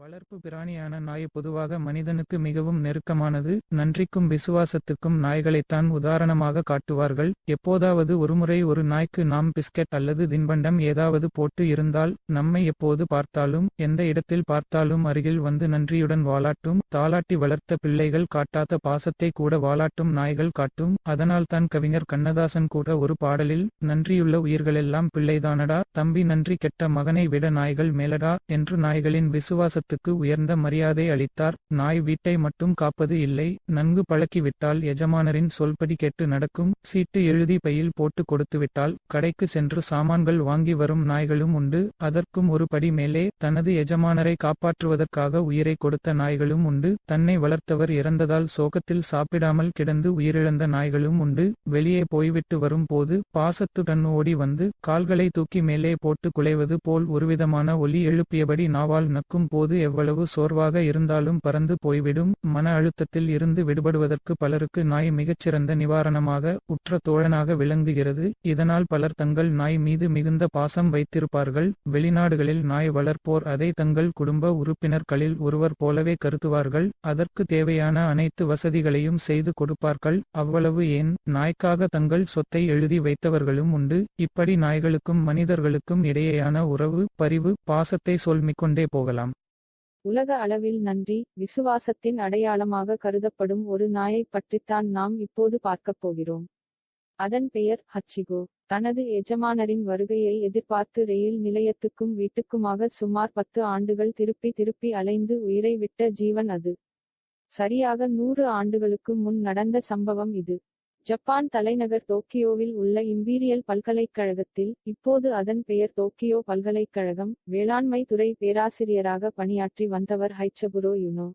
வளர்ப்பு பிராணியான நாய் பொதுவாக மனிதனுக்கு மிகவும் நெருக்கமானது நன்றிக்கும் விசுவாசத்துக்கும் நாய்களைத்தான் உதாரணமாக காட்டுவார்கள். எப்போதாவது ஒருமுறை ஒரு நாய்க்கு நாம் பிஸ்கட் அல்லது தின்பண்டம் ஏதாவது போட்டு இருந்தால் நம்மை எப்போது பார்த்தாலும் எந்த இடத்தில் பார்த்தாலும் அருகில் வந்து நன்றியுடன் வாலாட்டும் தாலாட்டி வளர்த்த பிள்ளைகள் காட்டாத பாசத்தை கூட வாலாட்டும் நாய்கள் காட்டும். அதனால்தான் கவிஞர் கண்ணதாசன் கூட ஒரு பாடலில் நன்றியுள்ள உயிர்களெல்லாம் பிள்ளைதானடா தம்பி நன்றி கெட்ட மகனை விட நாய்கள் மேலடா என்று நாய்களின் விசுவாசத்துக்கு உயர்ந்த மரியாதை அளித்தார். நாய் வீட்டை மட்டும் காப்பது இல்லை. நன்கு பழக்கிவிட்டால் எஜமானரின் சொல்படி கேட்டு நடக்கும். சீட்டு எழுதி பையில் போட்டு கொடுத்துவிட்டால் கடைக்கு சென்று சாமான்கள் வாங்கி வரும் நாய்களும் உண்டு. அதற்கும் ஒரு படி மேலே தனது எஜமானரை காப்பாற்றுவதற்காக உயிரை கொடுத்த நாய்களும் உண்டு. தன்னை வளர்த்தவர் இறந்ததால் சோகத்தில் சாப்பிடாமல் கிடந்து உயிரிழந்த நாய்களும் உண்டு. வெளியே போய்விட்டு வரும் போது பாசத்துடன் ஓடி வந்து கால்களை தூக்கி மேலே போட்டு குலைவது போல் ஒருவிதமான ஒலி எழுப்பியபடி நாவால் நக்கும் போது எவ்வளவு சோர்வாக இருந்தாலும் பறந்து போய்விடும். மன அழுத்தத்தில் இருந்து விடுபடுவதற்கு பலருக்கு நாய் மிகச்சிறந்த நிவாரணமாக உற்ற தோழனாக விளங்குகிறது. இதனால் பலர் தங்கள் நாய் மீது மிகுந்த பாசம் வைத்திருப்பார்கள். வெளிநாடுகளில் நாய் வளர்ப்போர் அதை தங்கள் குடும்ப உறுப்பினர்களில் ஒருவர் போலவே கருதுவார்கள். அதற்கு தேவையான அனைத்து வசதிகளையும் செய்து கொடுப்பார்கள். அவ்வளவு ஏன்? நாய்க்காக தங்கள் சொத்தை எழுதி வைத்தவர்களும் உண்டு. இப்படி நாய்களுக்கும் மனிதர்களுக்கும் இடையேயான உறவு பரிவு பாசத்தை சொல்மிக்கொண்டே போகலாம். உலக அளவில் நன்றி விசுவாசத்தின் அடையாளமாக கருதப்படும் ஒரு நாயைப் பற்றித்தான் நாம் இப்போது பார்க்கப் போகிறோம். அதன் பெயர் ஹச்சிகோ. தனது எஜமானரின் வருகையை எதிர்பார்த்து ரயில் நிலையத்துக்கும் வீட்டுக்குமாக சுமார் பத்து ஆண்டுகள் திருப்பி திருப்பி அலைந்து உயிரை விட்ட ஜீவன் அது. சரியாக நூறு ஆண்டுகளுக்கு முன் நடந்த சம்பவம் இது. ஜப்பான் தலைநகர் டோக்கியோவில் உள்ள இம்பீரியல் பல்கலைக்கழகத்தில் இப்போது அதன் பெயர் டோக்கியோ பல்கலைக்கழகம் வேளாண்மை துறை பேராசிரியராக பணியாற்றி வந்தவர் ஹைச்சபுரோ யுனோ.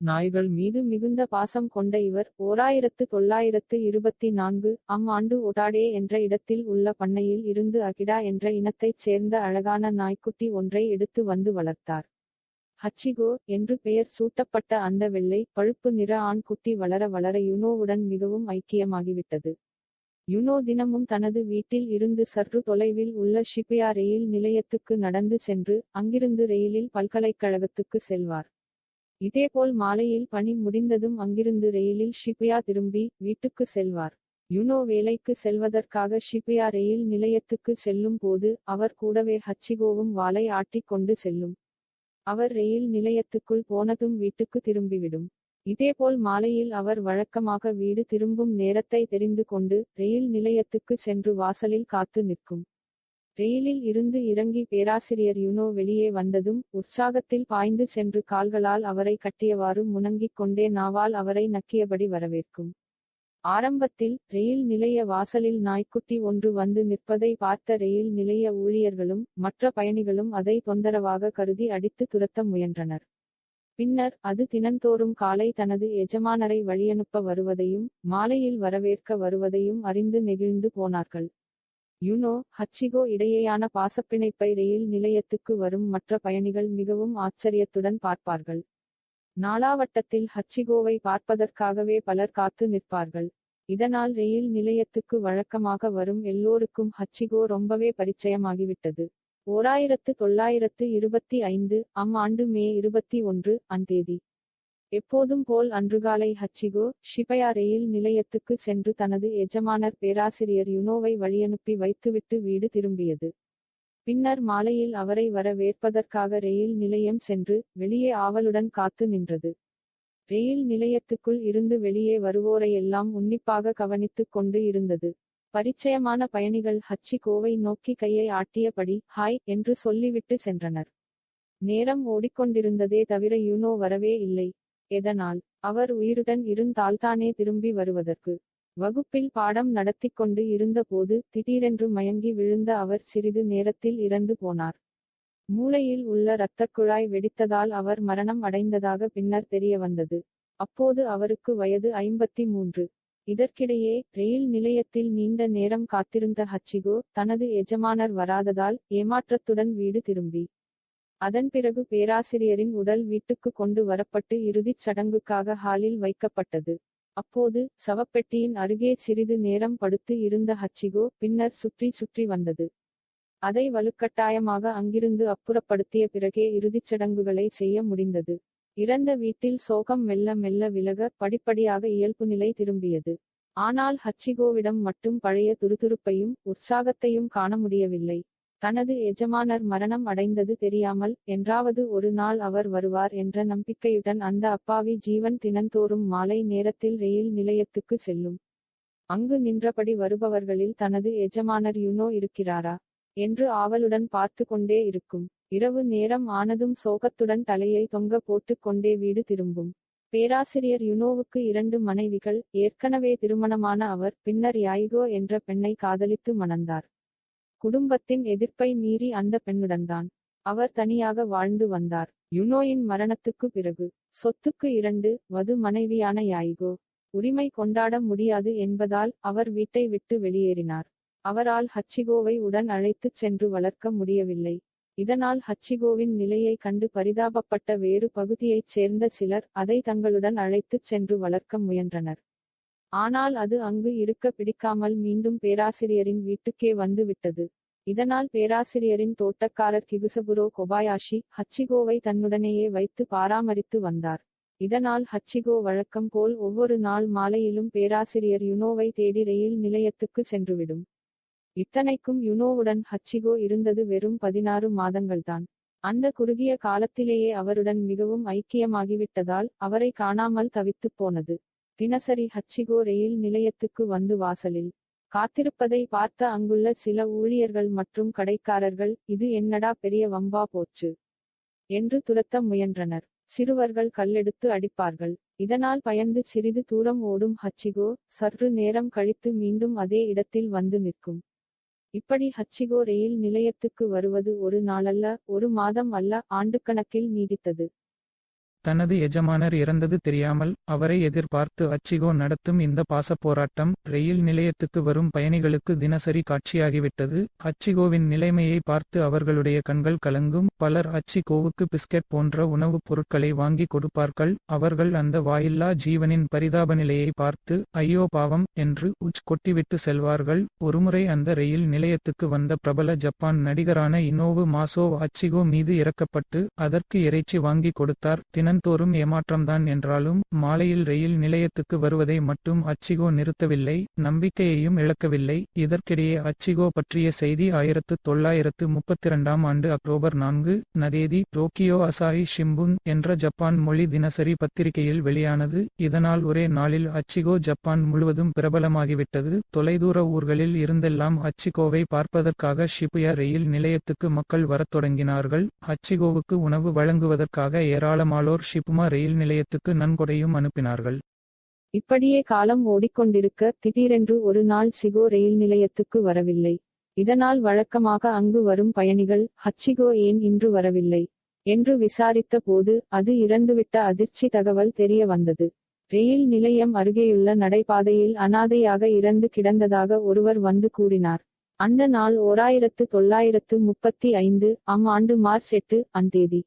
நாய்கள் மீது மிகுந்த பாசம் கொண்ட இவர் ஓராயிரத்து தொள்ளாயிரத்து இருபத்தி நான்கு அம் ஆண்டு ஒடாடே என்ற இடத்தில் உள்ள பண்ணையில் இருந்து அகிடா என்ற இனத்தைச் சேர்ந்த அழகான நாய்க்குட்டி ஒன்றை எடுத்து வந்து வளர்த்தார். ஹச்சிகோ என்று பெயர் சூட்டப்பட்ட அந்த வெள்ளை பழுப்பு நிற ஆண் குட்டி வளர வளர யுனோவுடன் மிகவும் ஐக்கியமாகிவிட்டது. யுனோ தினமும் தனது வீட்டில் இருந்து சற்று தொலைவில் உள்ள ஷிபியா ரயில் நிலையத்துக்கு நடந்து சென்று அங்கிருந்து ரயிலில் பல்கலைக்கழகத்துக்கு செல்வார். இதேபோல் மாலையில் பணி முடிந்ததும் அங்கிருந்து ரயிலில் ஷிபியா திரும்பி வீட்டுக்கு செல்வார். யுனோ வேலைக்கு செல்வதற்காக ஷிபியா ரயில் நிலையத்துக்கு செல்லும் போது அவர் கூடவே ஹச்சிகோவும் வாளை ஆட்டிக் கொண்டு செல்லும். அவர் ரயில் நிலையத்துக்குள் போனதும் வீட்டுக்கு திரும்பிவிடும். இதேபோல் மாலையில் அவர் வழக்கமாக வீடு திரும்பும் நேரத்தை தெரிந்து கொண்டு ரயில் நிலையத்துக்கு சென்று வாசலில் காத்து நிற்கும். ரெயிலில் இருந்து இறங்கி பேராசிரியர் யுனோ வெளியே வந்ததும் உற்சாகத்தில் பாய்ந்து சென்று கால்களால் அவரை கட்டியவாறு முணங்கிக் கொண்டே நாவால் அவரை நக்கியபடி வரவேற்கும். ஆரம்பத்தில் ரெயில் நிலைய வாசலில் நாய்க்குட்டி ஒன்று வந்து நிற்பதை பார்த்த ரெயில் நிலைய ஊழியர்களும் மற்ற பயணிகளும் அதை தொந்தரவாக கருதி அடித்து துரத்த முயன்றனர். பின்னர் அது தினந்தோறும் காலை தனது எஜமானரை வழியனுப்ப வருவதையும் மாலையில் வரவேற்க வருவதையும் அறிந்து நெகிழ்ந்து போனார்கள். யுனோ ஹச்சிகோ இடையேயான பாசப்பிணைப்பை ரயில் நிலையத்துக்கு வரும் மற்ற பயணிகள் மிகவும் ஆச்சரியத்துடன் பார்ப்பார்கள். நாளாவட்டத்தில் ஹச்சிகோவை பார்ப்பதற்காகவே பலர் காத்து நிற்பார்கள். இதனால் ரயில் நிலையத்துக்கு வழக்கமாக வரும் எல்லோருக்கும் ஹச்சிகோ ரொம்பவே பரிச்சயமாகிவிட்டது. ஓராயிரத்து தொள்ளாயிரத்து இருபத்தி ஐந்து அம் ஆண்டு மே இருபத்தி ஒன்று அந்தேதி எப்போதும் போல் அன்றுகாலை ஹச்சிகோ ஷிபயா ரயில் நிலையத்துக்கு சென்று தனது எஜமானர் பேராசிரியர் யுனோவை வழியனுப்பி வைத்துவிட்டு வீடு திரும்பியது. பின்னர் மாலையில் அவரை வரவேற்பதற்காக ரயில் நிலையம் சென்று வெளியே ஆவலுடன் காத்து நின்றது. ரயில் நிலையத்துக்குள் இருந்து வெளியே வருவோரையெல்லாம் உன்னிப்பாக கவனித்துக் கொண்டு இருந்தது. பரிச்சயமான பயணிகள் ஹச்சிகோவை நோக்கி கையை ஆட்டியபடி ஹாய் என்று சொல்லிவிட்டு சென்றனர். நேரம் ஓடிக்கொண்டிருந்ததே தவிர யூனோ வரவே இல்லை. எதனால்? அவர் உயிருடன் இருந்தால்தானே திரும்பி வருவதற்கு. வகுப்பில் பாடம் நடத்திக் கொண்டு இருந்தபோது திடீரென்று மயங்கி விழுந்த அவர் சிறிது நேரத்தில் இறந்து போனார். மூளையில் உள்ள இரத்தக் குழாய் வெடித்ததால் அவர் மரணம் அடைந்ததாக பின்னர் தெரிய வந்தது அப்போது அவருக்கு வயது ஐம்பத்தி மூன்று இதற்கிடையே ரயில் நிலையத்தில் நீண்ட நேரம் காத்திருந்த ஹச்சிகோ தனது எஜமானர் வராததால் ஏமாற்றத்துடன் வீடு திரும்பி. அதன் பிறகு பேராசிரியரின் உடல் வீட்டுக்கு கொண்டு வரப்பட்டு இறுதிச் சடங்குக்காக ஹாலில் வைக்கப்பட்டது. அப்போது சவப்பெட்டியின் அருகே சிறிது நேரம் படுத்து இருந்த ஹச்சிகோ பின்னர் சுற்றி சுற்றி வந்தது. அதை வலுக்கட்டாயமாக அங்கிருந்து அப்புறப்படுத்திய பிறகே இறுதிச் சடங்குகளை செய்ய முடிந்தது. இறந்த வீட்டில் சோகம் மெல்ல மெல்ல விலக படிப்படியாக இயல்பு நிலை திரும்பியது. ஆனால் ஹச்சிகோவிடம் மட்டும் பழைய துருதுருப்பையும் உற்சாகத்தையும் காண முடியவில்லை. தனது எஜமானர் மரணம் அடைந்தது தெரியாமல் என்றாவது ஒரு நாள் அவர் வருவார் என்ற நம்பிக்கையுடன் அந்த அப்பாவி ஜீவன் தினந்தோறும் மாலை நேரத்தில் ரயில் நிலையத்துக்கு செல்லும். அங்கு நின்றபடி வருபவர்களில் தனது எஜமானர் யுனோ இருக்கிறாரா? என்று ஆவலுடன் பார்த்து கொண்டே இருக்கும். இரவு நேரம் ஆனதும் சோகத்துடன் தலையை தொங்க போட்டுக் கொண்டே வீடு திரும்பும். பேராசிரியர் யுனோவுக்கு இரண்டு மனைவிகள் ஏற்கனவே திருமணமான அவர் பின்னர் யாய்கோ என்ற பெண்ணை காதலித்து மணந்தார். குடும்பத்தின் எதிர்ப்பை மீறி அந்த பெண்ணுடன்தான். அவர் தனியாக வாழ்ந்து வந்தார். யுனோயின் மரணத்துக்கு பிறகு சொத்துக்கு இரண்டு வது மனைவியான யாய்கோ உரிமை கொண்டாட முடியாது என்பதால் அவர் வீட்டை விட்டு வெளியேறினார். அவரால் ஹச்சிகோவை உடன் அழைத்துச் சென்று வளர்க்க முடியவில்லை. இதனால் ஹச்சிகோவின் நிலையை கண்டு பரிதாபப்பட்ட வேறு பகுதியைச் சேர்ந்த சிலர் அதை தங்களுடன் அழைத்துச் சென்று வளர்க்க முயன்றனர். ஆனால் அது அங்கு இருக்க பிடிக்காமல் மீண்டும் பேராசிரியரின் வீட்டுக்கே வந்து விட்டது. இதனால் பேராசிரியரின் தோட்டக்காரர் கிகுசபுரோ கொபாயாஷி ஹச்சிகோவை தன்னுடனேயே வைத்து பராமரித்து வந்தார். இதனால் ஹச்சிகோ வழக்கம் போல் ஒவ்வொரு நாள் மாலையிலும் பேராசிரியர் யுனோவை தேடி ரயில் நிலையத்துக்கு சென்றுவிடும். இத்தனைக்கும் யுனோவுடன் ஹச்சிகோ இருந்தது வெறும் பதினாறு மாதங்கள்தான். அந்த குறுகிய காலத்திலேயே அவருடன் மிகவும் ஐக்கியமாகிவிட்டதால் அவரை காணாமல் தவித்துப் போனது. தினசரி ஹச்சிகோ ரயில் நிலையத்துக்கு வந்து வாசலில் காத்திருப்பதை பார்த்த அங்குள்ள சில ஊழியர்கள் மற்றும் கடைக்காரர்கள் இது என்னடா பெரிய வம்பா போச்சு என்று துரத்த முயன்றனர். சிறுவர்கள் கல்லெடுத்து அடிப்பார்கள். இதனால் பயந்து சிறிது தூரம் ஓடும் ஹச்சிகோ சற்று நேரம் கழித்து மீண்டும் அதே இடத்தில் வந்து நிற்கும். இப்படி ஹச்சிகோ ரயில் நிலையத்துக்கு வருவது ஒரு நாளல்ல ஒரு மாதம் அல்ல ஆண்டுக்கணக்கில் நீடித்தது. தனது எஜமானர் இறந்தது தெரியாமல் அவரை எதிர்பார்த்து அச்சிகோ நடத்தும் இந்த பாசப்போராட்டம் ரயில் நிலையத்துக்கு வரும் பயணிகளுக்கு தினசரி காட்சியாகிவிட்டது. அச்சிகோவின் நிலைமையை பார்த்து அவர்களுடைய கண்கள் கலங்கும். பலர் அச்சிகோவுக்கு பிஸ்கெட் போன்ற உணவுப் பொருட்களை வாங்கி கொடுப்பார்கள். அவர்கள் அந்த வாயில்லா ஜீவனின் பரிதாப நிலையை பார்த்து ஐயோ பாவம் என்று உச் கொட்டிவிட்டு செல்வார்கள். ஒருமுறை அந்த ரயில் நிலையத்துக்கு வந்த பிரபல ஜப்பான் நடிகரான இனோவு மாசோ அச்சிகோ மீது இறக்கப்பட்டு அதற்கு இறைச்சி வாங்கி கொடுத்தார். தினன் தினந்தோறும் ஏமாற்றம்தான் என்றாலும் மாலையில் ரயில் நிலையத்துக்கு வருவதை மட்டும் அச்சிகோ நிறுத்தவில்லை நம்பிக்கையையும் இழக்கவில்லை. இதற்கிடையே அச்சிகோ பற்றிய செய்தி ஆயிரத்து தொள்ளாயிரத்து முப்பத்திரண்டாம் ஆண்டு அக்டோபர் நான்கு நதேதி டோக்கியோ அசாஹி ஷிம்புன் என்ற ஜப்பான் மொழி தினசரி பத்திரிகையில் வெளியானது. இதனால் ஒரே நாளில் அச்சிகோ ஜப்பான் முழுவதும் பிரபலமாகிவிட்டது. தொலைதூர ஊர்களில் இருந்தெல்லாம் அச்சிகோவை பார்ப்பதற்காக ஷிபுயா ரயில் நிலையத்துக்கு மக்கள் வரத் தொடங்கினார்கள். அச்சிகோவுக்கு உணவு வழங்குவதற்காக ஏராளமானோர் ஷிப்மா ரயில் நிலையத்துக்கு நன்கொடையும் அனுப்பினார்கள். இப்படியே காலம் ஓடிக்கொண்டிருக்க திடீரென்று ஒரு நாள் சிகோ ரயில் நிலையத்துக்கு வரவில்லை. இதனால் வழக்கமாக அங்கு வரும் பயணிகள் ஹச்சிகோ ஏன் இன்று வரவில்லை? என்று விசாரித்த போது அது இறந்துவிட்ட அதிர்ச்சி தகவல் தெரிய வந்தது. ரயில் நிலையம் அருகேயுள்ள நடைபாதையில் அனாதையாக இறந்து கிடந்ததாக ஒருவர் வந்து கூறினார். அந்த நாள் ஓராயிரத்து தொள்ளாயிரத்து முப்பத்தி ஐந்து அம் ஆண்டு மார்ச் எட்டு அந்தேதி.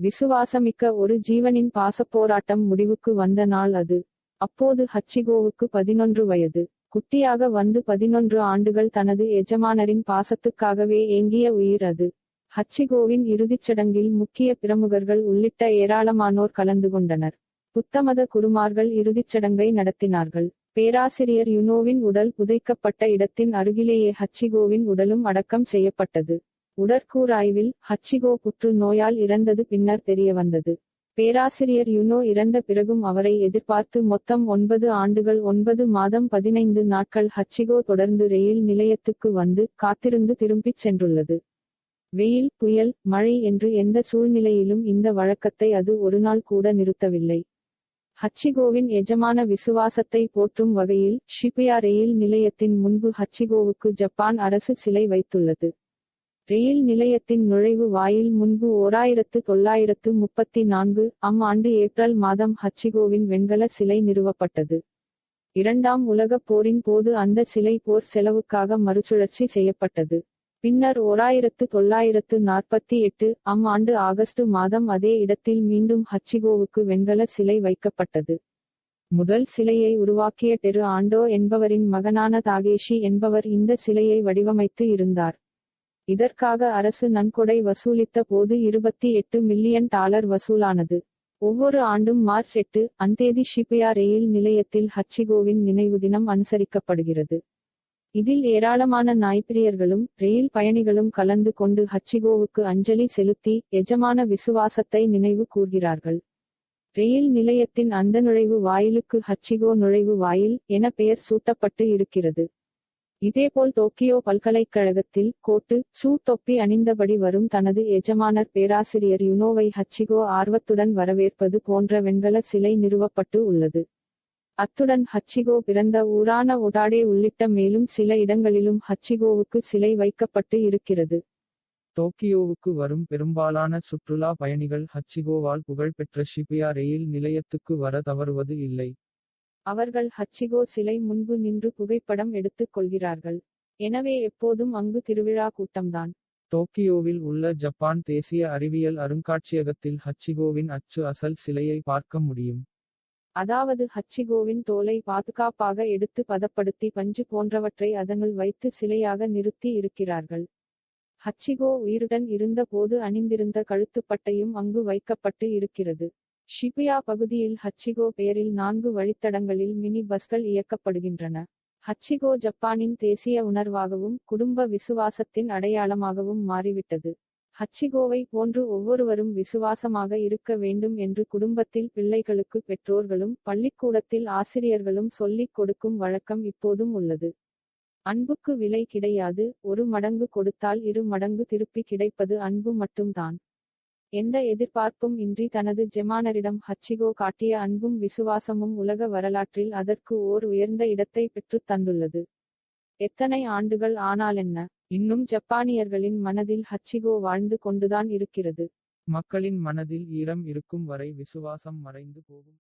விசுவாசமிக்க ஒரு ஜீவனின் பாசப்போராட்டம் முடிவுக்கு வந்த நாள் அது. அப்போது ஹச்சிகோவுக்கு பதினொன்று வயது. குட்டியாக வந்து பதினொன்று ஆண்டுகள் தனது எஜமானரின் பாசத்துக்காகவே ஏங்கிய உயிர் அது. ஹச்சிகோவின் இறுதிச் சடங்கில் முக்கிய பிரமுகர்கள் உள்ளிட்ட ஏராளமானோர் கலந்து கொண்டனர். புத்தமத குருமார்கள் இறுதிச் சடங்கை நடத்தினார்கள். பேராசிரியர் யுனோவின் உடல் புதைக்கப்பட்ட இடத்தின் அருகிலேயே ஹச்சிகோவின் உடலும் அடக்கம் செய்யப்பட்டது. உடற்கூராய்வில் ஹச்சிகோ புற்று நோயால் இறந்தது பின்னர் தெரியவந்தது. பேராசிரியர் யுனோ இறந்த பிறகும் அவரை எதிர்பார்த்து மொத்தம் ஒன்பது ஆண்டுகள் ஒன்பது மாதம் பதினைந்து நாட்கள் ஹச்சிகோ தொடர்ந்து ரயில் நிலையத்துக்கு வந்து காத்திருந்து திரும்பிச் சென்றுள்ளது. வெயில் புயல் மழை என்று எந்த சூழ்நிலையிலும் இந்த வழக்கத்தை அது ஒருநாள் கூட நிறுத்தவில்லை. ஹச்சிகோவின் எஜமான விசுவாசத்தை போற்றும் வகையில் ஷிபியா ரயில் நிலையத்தின் முன்பு ஹச்சிகோவுக்கு ஜப்பான் அரசு சிலை வைத்துள்ளது. ரயில் நிலையத்தின் நுழைவு வாயில் முன்பு ஓராயிரத்து தொள்ளாயிரத்து முப்பத்தி நான்கு அம் ஆண்டு ஏப்ரல் மாதம் ஹச்சிகோவின் வெண்கல சிலை நிறுவப்பட்டது. இரண்டாம் உலகப் போரின் போது அந்த சிலை போர் செலவுக்காக மறுசுழற்சி செய்யப்பட்டது. பின்னர் ஓராயிரத்து தொள்ளாயிரத்து நாற்பத்தி எட்டு அம் ஆண்டு ஆகஸ்ட் மாதம் அதே இடத்தில் மீண்டும் ஹச்சிகோவுக்கு வெண்கல சிலை வைக்கப்பட்டது. முதல் சிலையை உருவாக்கிய டெரு ஆண்டோ என்பவரின் மகனான தாகேஷி என்பவர் இந்த சிலையை வடிவமைத்து இருந்தார். இதற்காக அரசு நன்கொடை வசூலித்த போது இருபத்தி எட்டு மில்லியன் டாலர் வசூலானது. ஒவ்வொரு ஆண்டும் மார்ச் எட்டு அந்தேதி ஷிபியா ரயில் நிலையத்தில் ஹச்சிகோவின் நினைவு தினம் அனுசரிக்கப்படுகிறது. இதில் ஏராளமான நாய்ப்பிரியர்களும் ரயில் பயணிகளும் கலந்து கொண்டு ஹச்சிகோவுக்கு அஞ்சலி செலுத்தி எஜமான விசுவாசத்தை நினைவு கூர்கிறார்கள். ரயில் நிலையத்தின் அந்த நுழைவு வாயிலுக்கு ஹச்சிகோ நுழைவு வாயில் என பெயர் சூட்டப்பட்டு இருக்கிறது. இதேபோல் டோக்கியோ பல்கலைக்கழகத்தில் கோட்டு சூட் தொப்பி அணிந்தபடி வரும் தனது எஜமானர் பேராசிரியர் யுனோவை ஹச்சிகோ ஆர்வத்துடன் வரவேற்பது போன்ற வெண்கல சிலை நிறுவப்பட்டு உள்ளது. அத்துடன் ஹச்சிகோ பிறந்த ஊரான ஒடாடே உள்ளிட்ட மேலும் சில இடங்களிலும் ஹச்சிகோவுக்கு சிலை வைக்கப்பட்டு இருக்கிறது. டோக்கியோவுக்கு வரும் பெரும்பாலான சுற்றுலா பயணிகள் ஹச்சிகோவால் புகழ்பெற்ற ஷிபியா ரயில் நிலையத்துக்கு வர தவறுவது இல்லை. அவர்கள் ஹச்சிகோ சிலை முன்பு நின்று புகைப்படம் எடுத்துக் கொள்கிறார்கள். எனவே எப்போதும் அங்கு திருவிழா கூட்டம்தான். டோக்கியோவில் உள்ள ஜப்பான் தேசிய அறிவியல் அருங்காட்சியகத்தில் ஹச்சிகோவின் அச்சு அசல் சிலையை பார்க்க முடியும். அதாவது ஹச்சிகோவின் தோலை பாதுகாப்பாக எடுத்து பதப்படுத்தி பஞ்சு போன்றவற்றை அதனுள் வைத்து சிலையாக நிறுத்தி இருக்கிறார்கள். ஹச்சிகோ உயிருடன் இருந்த போது அணிந்திருந்த கழுத்துப்பட்டையும் அங்கு வைக்கப்பட்டு இருக்கிறது. ஷிபியா பகுதியில் ஹச்சிகோ பெயரில் நான்கு வழித்தடங்களில் மினி பஸ்கள் இயக்கப்படுகின்றன. ஹச்சிகோ ஜப்பானின் தேசிய உணர்வாகவும் குடும்ப விசுவாசத்தின் அடையாளமாகவும் மாறிவிட்டது. ஹச்சிகோவை போன்று ஒவ்வொருவரும் விசுவாசமாக இருக்க வேண்டும் என்று குடும்பத்தில் பிள்ளைகளுக்கு பெற்றோர்களும் பள்ளிக்கூடத்தில் ஆசிரியர்களும் சொல்லிக் கொடுக்கும் வழக்கம் இப்போதும் உள்ளது. அன்புக்கு விலை கிடையாது ஒரு மடங்கு கொடுத்தால் இரு மடங்கு திருப்பி கிடைப்பது அன்பு மட்டும்தான். எந்த எதிர்பார்ப்பும் இன்றி தனது ஜெமானரிடம் ஹச்சிகோ காட்டிய அன்பும் விசுவாசமும் உலக வரலாற்றில் அதற்கு ஓர் உயர்ந்த இடத்தை பெற்றுத் தந்துள்ளது. எத்தனை ஆண்டுகள் ஆனாலென்ன? இன்னும் ஜப்பானியர்களின் மனதில் ஹச்சிகோ வாழ்ந்து கொண்டுதான் இருக்கிறது. மக்களின் மனதில் ஈரம் இருக்கும் வரை விசுவாசம் மறைந்து போகும்.